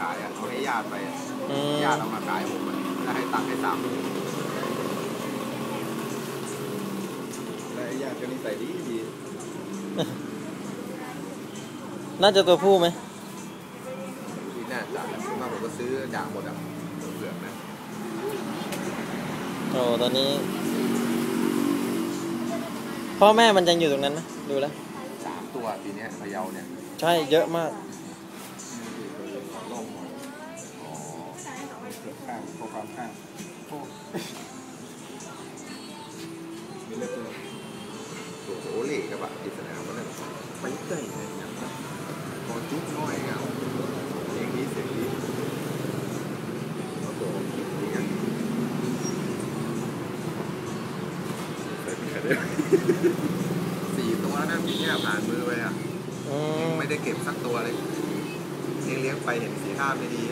ขายอะเขาให้ญาติไปอะอืม ญาติเอามาขายผมอะแล้วให้ตังค์ให้สามหมื่นแล้วไอ้ญาติก็นิสัยดีดีน่าจะตัวผู้ไหมที่น่าจะส่วนมากผมก็ซื้อด่างหมดอะเปลือกนะโอ้ตอนนี้ พ่อแม่มันยังอยู่ตรงนั้นไหมดูแล้วสามตัวปีเนี้ยพะเยาเนี่ย ใช่เยอะมาก เปลือกข้างโคความข้างโอ้มีเลือดเลยโอ้โหเหล่กับะปริศนามันเนี่ยไปเตยเลยอย่างนั้นพอจุ๊บน้อยเอาเสียงนี้เสียงนี้โอ้โหคิดดีกันใส่ไปได้สี่ตัวนะปีเนี้ยผ่านมือไปอะไม่ได้เก็บสักตัวเลยเลี้ยงเลี้ยงไปเห็นสีห้าไม่ดี